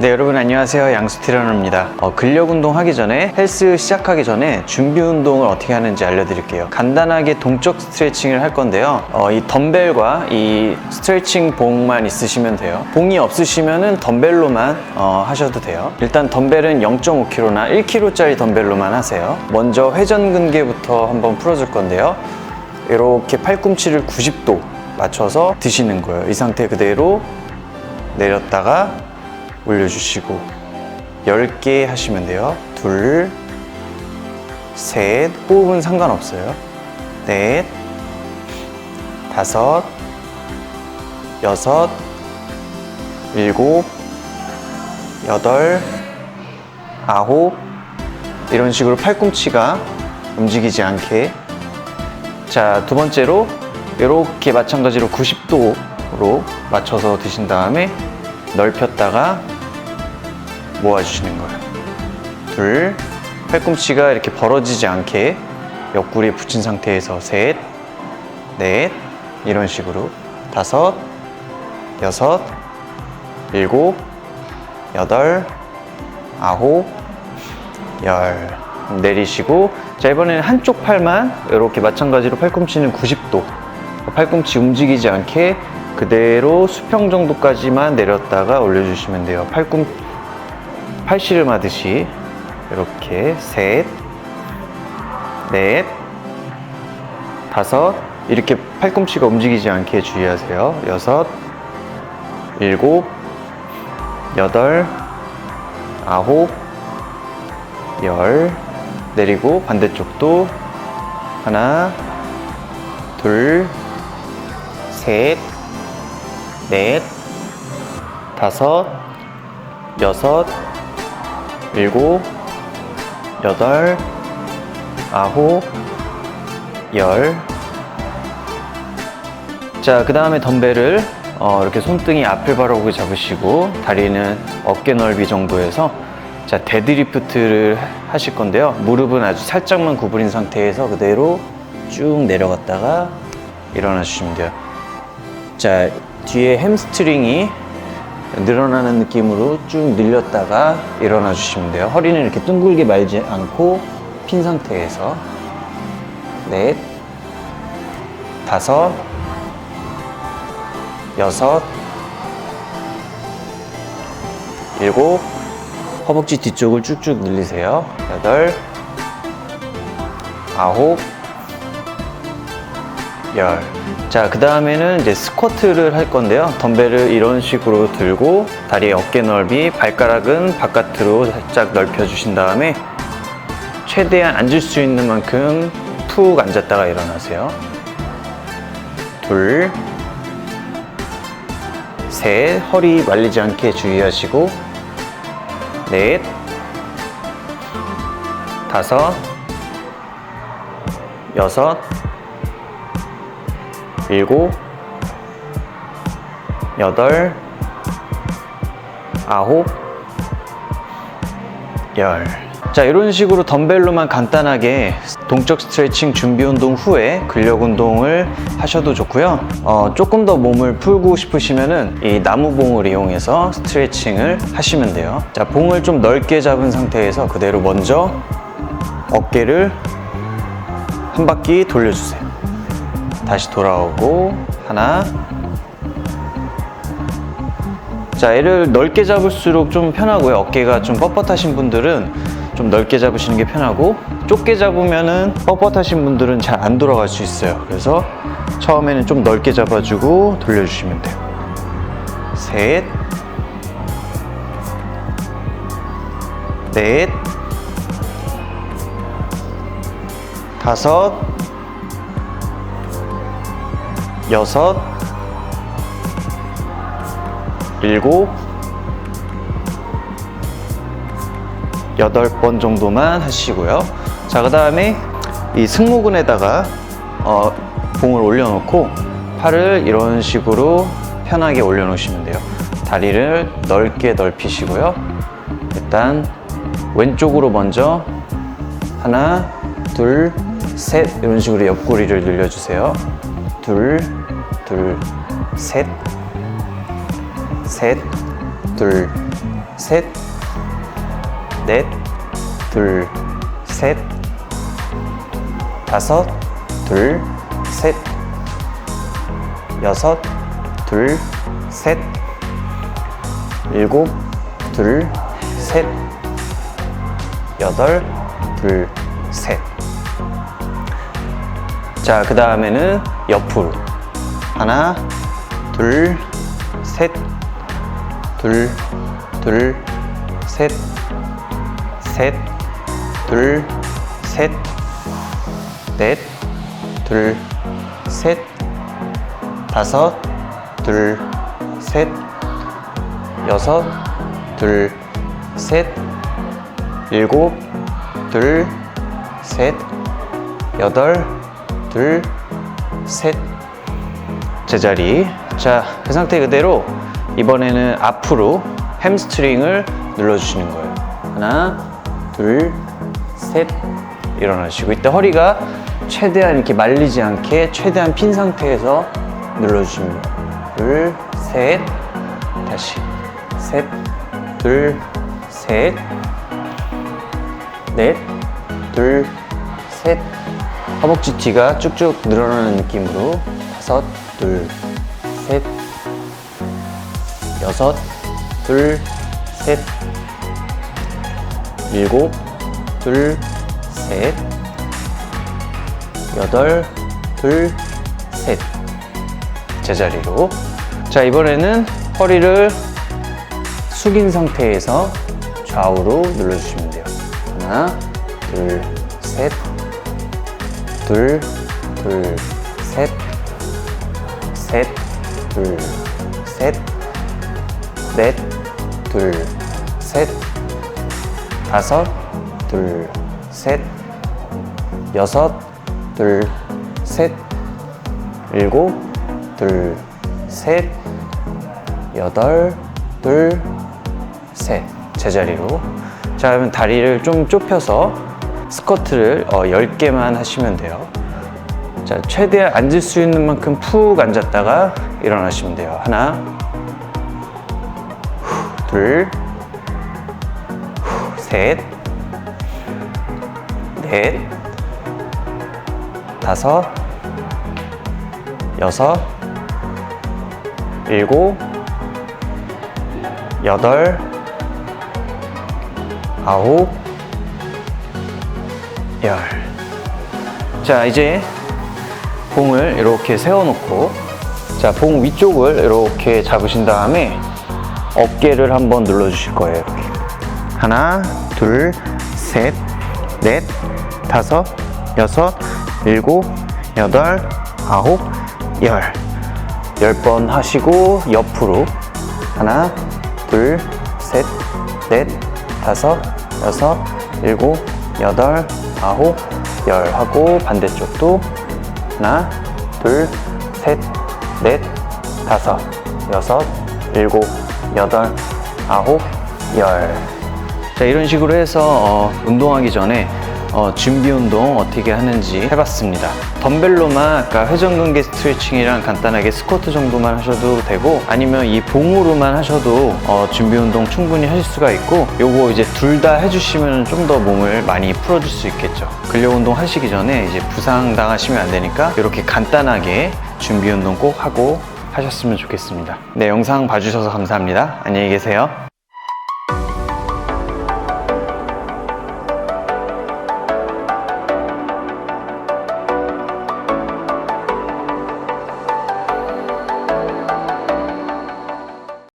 네 여러분 안녕하세요. 양수 트레이너입니다. 어, 근력 운동 하기 전에 헬스 시작하기 전에 준비 운동을 어떻게 하는지 알려드릴게요. 간단하게 동적 스트레칭을 할 건데요. 어, 이 덤벨과 이 스트레칭 봉만 있으시면 돼요. 봉이 없으시면 은 덤벨로만 어, 하셔도 돼요. 일단 덤벨은 0.5kg나 1kg짜리 덤벨로만 하세요. 먼저 회전근개부터 한번 풀어줄 건데요. 이렇게 팔꿈치를 90도 맞춰서 드시는 거예요. 이 상태 그대로 내렸다가 올려주시고 10개 하시면 돼요. 둘, 셋, 호흡은 상관없어요. 넷, 다섯, 여섯, 일곱, 여덟, 아홉, 이런 식으로 팔꿈치가 움직이지 않게. 자, 두 번째로 이렇게 마찬가지로 90도로 맞춰서 드신 다음에 넓혔다가 모아주시는 거예요. 둘, 팔꿈치가 이렇게 벌어지지 않게 옆구리에 붙인 상태에서 셋, 넷, 이런 식으로 다섯, 여섯, 일곱, 여덟, 아홉, 열. 내리시고, 자, 이번에는 한쪽 팔만 이렇게 마찬가지로 팔꿈치는 90도. 팔꿈치 움직이지 않게 그대로 수평 정도까지만 내렸다가 올려주시면 돼요. 팔꿈, 팔씨름 하듯이 이렇게 셋, 넷, 다섯 이렇게 팔꿈치가 움직이지 않게 주의하세요. 여섯, 일곱, 여덟, 아홉, 열 내리고 반대쪽도 하나, 둘, 셋, 넷, 다섯, 여섯, 일곱, 여덟, 아홉, 열. 자, 그 다음에 덤벨을 어, 이렇게 손등이 앞을 바라보게 잡으시고 다리는 어깨 넓이 정도에서 자, 데드리프트를 하실 건데요. 무릎은 아주 살짝만 구부린 상태에서 그대로 쭉 내려갔다가 일어나 주시면 돼요. 자, 뒤에 햄스트링이 늘어나는 느낌으로 쭉 늘렸다가 일어나 주시면 돼요. 허리는 이렇게 둥글게 말지 않고 핀 상태에서 넷, 다섯, 여섯, 일곱, 허벅지 뒤쪽을 쭉쭉 늘리세요. 여덟, 아홉, 열. 자, 그 다음에는 이제 스쿼트를 할 건데요. 덤벨을 이런 식으로 들고 다리 어깨 넓이, 발가락은 바깥으로 살짝 넓혀 주신 다음에 최대한 앉을 수 있는 만큼 푹 앉았다가 일어나세요. 둘, 셋, 허리 말리지 않게 주의하시고, 넷, 다섯, 여섯, 일곱, 여덟, 아홉, 열. 자, 이런 식으로 덤벨로만 간단하게 동적 스트레칭 준비 운동 후에 근력 운동을 하셔도 좋고요. 어, 조금 더 몸을 풀고 싶으시면은 이 나무 봉을 이용해서 스트레칭을 하시면 돼요. 자, 봉을 좀 넓게 잡은 상태에서 그대로 먼저 어깨를 한 바퀴 돌려주세요. 다시 돌아오고 하나. 자 얘를 넓게 잡을수록 좀 편하고요. 어깨가 좀 뻣뻣하신 분들은 좀 넓게 잡으시는 게 편하고 좁게 잡으면은 뻣뻣하신 분들은 잘 안 돌아갈 수 있어요. 그래서 처음에는 좀 넓게 잡아주고 돌려주시면 돼요. 셋. 넷, 다섯, 여섯, 일곱, 여덟 번 정도만 하시고요. 자, 그 다음에 이 승모근에다가 어, 봉을 올려놓고 팔을 이런 식으로 편하게 올려놓으시면 돼요. 다리를 넓게 넓히시고요. 일단 왼쪽으로 먼저 하나, 둘, 셋 이런 식으로 옆구리를 늘려주세요. 둘, 둘, 셋, 셋, 둘, 셋, 넷, 둘, 셋, 다섯, 둘, 셋, 여섯, 둘, 셋, 일곱, 둘, 셋, 여덟, 둘, 셋. 자, 그 다음에는 옆으로. 하나, 둘, 셋, 둘, 둘, 셋, 셋, 둘, 셋, 넷, 둘, 셋, 다섯, 둘, 셋, 여섯, 둘, 셋, 일곱, 둘, 셋, 여덟, 둘, 셋. 제자리. 자, 그 상태 그대로 이번에는 앞으로 햄스트링을 눌러주시는 거예요. 하나, 둘, 셋. 일어나시고 이때 허리가 최대한 이렇게 말리지 않게 최대한 핀 상태에서 눌러주십니다. 둘, 셋. 다시. 셋, 둘, 셋. 넷, 둘, 셋. 허벅지 뒤가 쭉쭉 늘어나는 느낌으로 다섯, 둘, 셋, 여섯, 둘, 셋, 일곱, 둘, 셋, 여덟, 둘, 셋. 제자리로. 자, 이번에는 허리를 숙인 상태에서 좌우로 눌러주시면 돼요. 하나, 둘, 셋, 둘, 둘, 셋, 셋, 둘, 셋, 넷, 둘, 셋, 다섯, 둘, 셋, 여섯, 둘, 셋, 일곱, 둘, 셋, 여덟, 둘, 셋. 제자리로. 자, 그러면 다리를 좀 좁혀서 스쿼트를 어, 10개만 하시면 돼요. 자, 최대한 앉을 수 있는 만큼 푹 앉았다가 일어나시면 돼요. 하나, 후, 둘, 후, 셋, 넷, 다섯, 여섯, 일곱, 여덟, 아홉, 열. 자, 이제 봉을 이렇게 세워놓고, 자, 봉 위쪽을 이렇게 잡으신 다음에 어깨를 한번 눌러주실 거예요. 이렇게. 하나, 둘, 셋, 넷, 다섯, 여섯, 일곱, 여덟, 아홉, 열. 열 번 하시고 옆으로 하나, 둘, 셋, 넷, 다섯, 여섯, 일곱, 여덟, 아홉, 열 하고 반대쪽도 하나, 둘, 셋, 넷, 다섯, 여섯, 일곱, 여덟, 아홉, 열. 자, 이런 식으로 해서 어, 운동하기 전에 어, 준비 운동 어떻게 하는지 해봤습니다. 덤벨로만 아까 회전근개 스트레칭이랑 간단하게 스쿼트 정도만 하셔도 되고 아니면 이 봉으로만 하셔도 어, 준비 운동 충분히 하실 수가 있고 요거 이제 둘 다 해주시면 좀 더 몸을 많이 풀어줄 수 있겠죠. 근력 운동 하시기 전에 이제 부상 당하시면 안 되니까 이렇게 간단하게 준비 운동 꼭 하고 하셨으면 좋겠습니다. 네, 영상 봐주셔서 감사합니다. 안녕히 계세요.